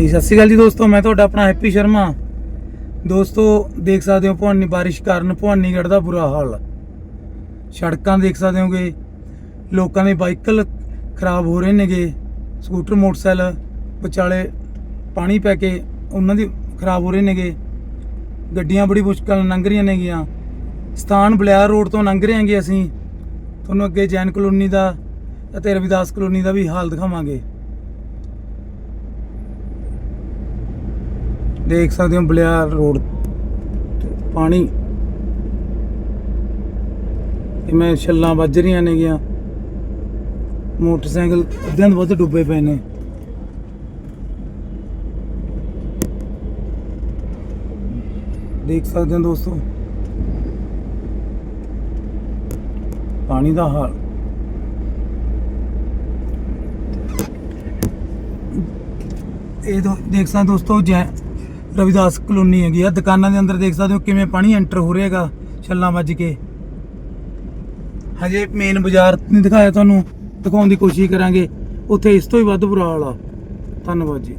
ਜੀ, ਸਤਿ ਸ਼੍ਰੀ ਅਕਾਲ ਜੀ ਦੋਸਤੋ, ਮੈਂ ਤੁਹਾਡਾ ਆਪਣਾ ਹੈਪੀ ਸ਼ਰਮਾ। ਦੋਸਤੋ, ਦੇਖ ਸਕਦੇ ਹੋ ਭਵਾਨੀ ਬਾਰਿਸ਼ ਕਾਰਨ ਭਵਾਨੀਗੜ੍ਹ ਦਾ ਬੁਰਾ ਹਾਲ। ਸੜਕਾਂ ਦੇਖ ਸਕਦੇ ਹੋਗੇ, ਲੋਕਾਂ ਦੇ ਬਾਈਕਲ ਖਰਾਬ ਹੋ ਰਹੇ ਨੇਗੇ, ਸਕੂਟਰ, ਮੋਟਰਸਾਈਕਲ, ਵਿਚਾਲੇ ਪਾਣੀ ਪੈ ਕੇ ਉਹਨਾਂ ਦੀ ਖਰਾਬ ਹੋ ਰਹੇ ਨੇਗੇ। ਗੱਡੀਆਂ ਬੜੀ ਮੁਸ਼ਕਲ ਨਾਲ ਲੰਘ ਰਹੀਆਂ ਨੇਗੀਆਂ। ਸਥਾਨ ਬਲਿਆਰ ਰੋਡ ਤੋਂ ਲੰਘ ਰਹੇ ਹਾਂਗੇ ਅਸੀਂ। ਤੁਹਾਨੂੰ ਅੱਗੇ ਜੈਨ ਕਲੋਨੀ ਦਾ ਅਤੇ ਰਵਿਦਾਸ ਕਲੋਨੀ ਦਾ ਵੀ ਹਾਲ ਦਿਖਾਵਾਂਗੇ। ਦੇਖ ਸਕਦੇ ਹੋ ਬਲਿਆਰ ਰੋਡ ਪਾਣੀ। ਕਿਵੇਂ ਛੱਲਾਂ ਵੱਜ ਰਹੀਆਂ ਨੇ ਨੇਗੀਆਂ। ਮੋਟਰਸਾਈਕਲ ਅੱਧਿਆਂ ਤੋਂ ਵੱਧ ਡੁੱਬੇ ਪਏ ਨੇ। ਦੇਖ ਸਕਦੇ ਹੋ ਦੋਸਤੋ। ਪਾਣੀ ਦਾ ਹਾਲ। ਇਹ ਦੋ ਦੇਖ ਸਕਦੇ ਦੋਸਤੋ ਜੈ ਰਵਿਦਾਸ ਕਲੋਨੀ ਹੈਗੀ ਆ। ਦੁਕਾਨਾਂ ਦੇ ਅੰਦਰ ਦੇਖ ਸਕਦੇ ਹੋ ਕਿਵੇਂ ਪਾਣੀ ਐਂਟਰ ਹੋ ਰਿਹਾ ਹੈਗਾ, ਛੱਲਾਂ ਵੱਜ ਕੇ। ਹਜੇ ਮੇਨ ਬਾਜ਼ਾਰ ਨਹੀਂ ਦਿਖਾਇਆ ਤੁਹਾਨੂੰ, ਦਿਖਾਉਣ ਦੀ ਕੋਸ਼ਿਸ਼ ਕਰਾਂਗੇ। ਉੱਥੇ ਇਸ ਤੋਂ ਹੀ ਵੱਧ ਬੁਰਾ ਹਾਲ ਆ। ਧੰਨਵਾਦ ਜੀ।